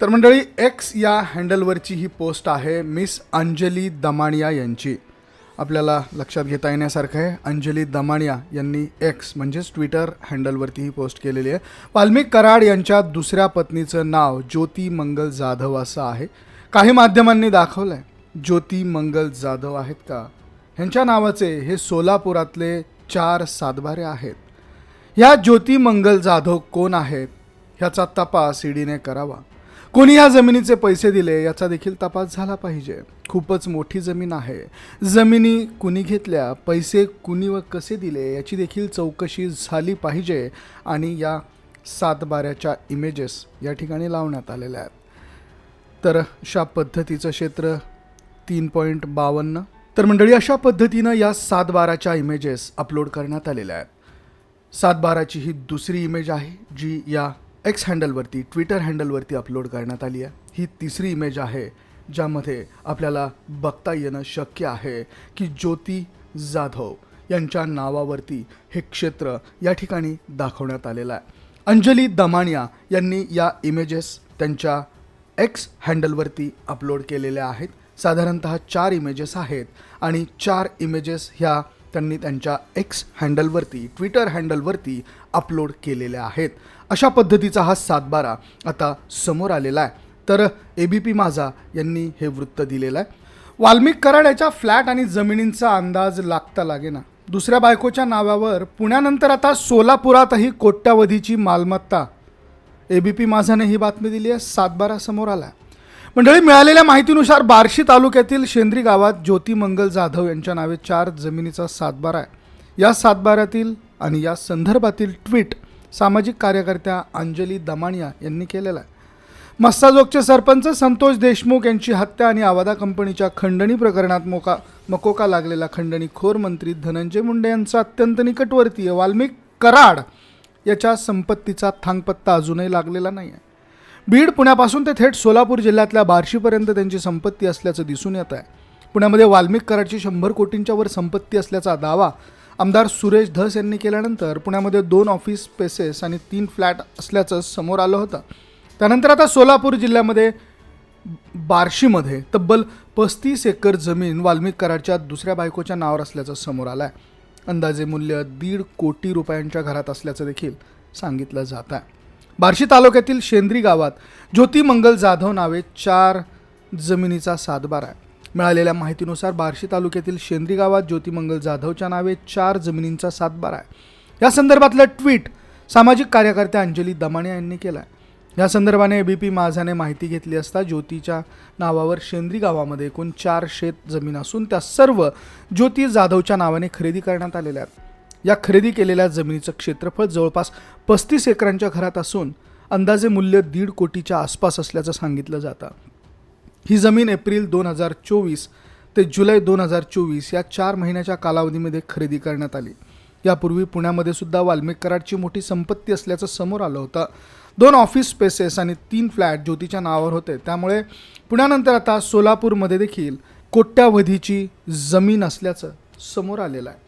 तर मंडळी एक्स या हँडलवरची ही पोस्ट आहे मिस अंजली दमाणिया यांची. आपल्याला लक्षात घेता येण्यासारखं आहे अंजली दमाणिया यांनी एक्स म्हणजेच ट्विटर हँडलवरती ही पोस्ट केलेली आहे. वाल्मिक कराड यांच्या दुसऱ्या पत्नीचं नाव ज्योती मंगल जाधव असं आहे. काही माध्यमांनी दाखवलं आहे ज्योती मंगल जाधव आहेत का? ह्यांच्या नावाचे हे सोलापुरातले चार सातबारे आहेत. ह्या ज्योती मंगल जाधव कोण आहेत? ह्याचा तपास ईडीने करावा. कोणी या जमिनीचे पैसे दिले याचा देखील तपास झाला पाहिजे. खूपच मोठी जमीन आहे. जमिनी कुणी घेतल्या पैसे कुणी व कसे दिले याची देखील चौकशी झाली पाहिजे आणि या सातबाऱ्याच्या इमेजेस या ठिकाणी लावण्यात आलेल्या आहेत. तर अशा पद्धतीचं क्षेत्र तीन पॉईंट बावन्न. तर मंडळी अशा पद्धतीनं या सातबाराच्या इमेजेस अपलोड करण्यात आलेल्या आहेत. सातबाराची ही दुसरी इमेज आहे जी या एक्स हँडलवरती ट्विटर हँडलवरती अपलोड करण्यात आली आहे. ही तिसरी इमेज आहे ज्यामध्ये आपल्याला बघता येणं शक्य आहे की ज्योती जाधव यांच्या नावावरती हे क्षेत्र या ठिकाणी दाखवण्यात आलेलं आहे. अंजली दमाणिया यांनी या इमेजेस त्यांच्या एक्स हँडलवरती अपलोड केलेल्या आहेत. साधारणतः चार इमेजेस आहेत आणि चार इमेजेस ह्या त्यांनी त्यांच्या एक्स हँडलवरती ट्विटर हँडलवरती अपलोड केलेल्या आहेत. अशा पद्धतीचा हा सातबारा आता समोर आलेला आहे. तर ए बी पी माझा यांनी हे वृत्त दिलेलं आहे. वाल्मिक कराड्याच्या फ्लॅट आणि जमिनींचा अंदाज लागता लागेना. दुसऱ्या बायकोच्या नावावर पुण्यानंतर आता सोलापुरातही कोट्यावधीची मालमत्ता. ए बी पी माझाने ही बातमी दिली आहे. सातबारा समोर आला मंडळी मिळालेल्या माहितीनुसार बार्शी तालुक्यातील शेंद्री गावात ज्योती मंगल जाधव यांच्या नावे चार जमिनीचा सातबारा आहे. या सातबाऱ्यातील आणि या संदर्भातील ट्विट सामाजिक कार्यकर्त्या अंजली दमाणिया यांनी केलेला आहे. मस्ताजोगचे सरपंच संतोष देशमुख यांची हत्या आणि आवादा कंपनीच्या खंडणी प्रकरणात मोका मकोका लागलेला खंडणीखोर मंत्री धनंजय मुंडे यांचा अत्यंत निकटवर्तीय वाल्मिक कराड याच्या संपत्तीचा थांगपत्ता अजूनही लागलेला नाही आहे बीड पुण्यापासून ते थेट सोलापूर जिल्ह्यातल्या बार्शीपर्यंत त्यांची संपत्ती असल्याचं दिसून येत आहे. पुण्यामध्ये वाल्मिक कराची शंभर कोटींच्या वर संपत्ती असल्याचा दावा आमदार सुरेश धस यांनी केल्यानंतर पुण्यामध्ये दोन ऑफिस स्पेसेस आणि तीन फ्लॅट असल्याचं समोर आलं होतं. त्यानंतर आता सोलापूर जिल्ह्यामध्ये बार्शीमध्ये तब्बल पस्तीस एकर जमीन वाल्मिक कराडच्या दुसऱ्या बायकोच्या नावावर असल्याचं समोर आलं आहे अंदाजे मूल्य दीड कोटी रुपयांच्या घरात असल्याचं देखील सांगितलं जात आहे. बार्शी तालुक्यातील शेंद्री गावात ज्योती मंगल जाधव नावे चार जमिनीचा सातबारा आहे. मिळालेल्या माहितीनुसार बार्शी तालुक्यातील शेंद्री गावात ज्योतिमंगल जाधवच्या नावे चार जमिनींचा सातबारा आहे. या संदर्भातलं ट्विट सामाजिक कार्यकर्त्या अंजली दमाणे यांनी केलं आहे. या संदर्भाने बी पी माझाने माहिती घेतली असता ज्योतीच्या नावावर शेंद्री गावामध्ये एकूण चार शेत जमीन असून त्या सर्व ज्योती जाधवच्या नावाने खरेदी करण्यात आलेल्या आहेत. या खरेदी केलेल्या जमिनीचं क्षेत्रफळ जवळपास पस्तीस एकरांच्या घरात असून अंदाजे मूल्य दीड कोटीच्या आसपास असल्याचं सांगितलं जातं. ही जमीन एप्रिल दोन हजार चोवीस ते जुलै दोन हजार चोवीस या चार महिन्याच्या कालावधीमध्ये खरेदी करण्यात आली. यापूर्वी पुण्यामध्ये सुद्धा वाल्मिक कराडची मोठी संपत्ती असल्याचं समोर आलं होतं. दोन ऑफिस स्पेसेस आणि तीन फ्लॅट ज्योतीच्या नावावर होते. त्यामुळे पुण्यानंतर आता सोलापूरमध्ये देखील कोट्यावधीची जमीन असल्याचं समोर आलेलं आहे.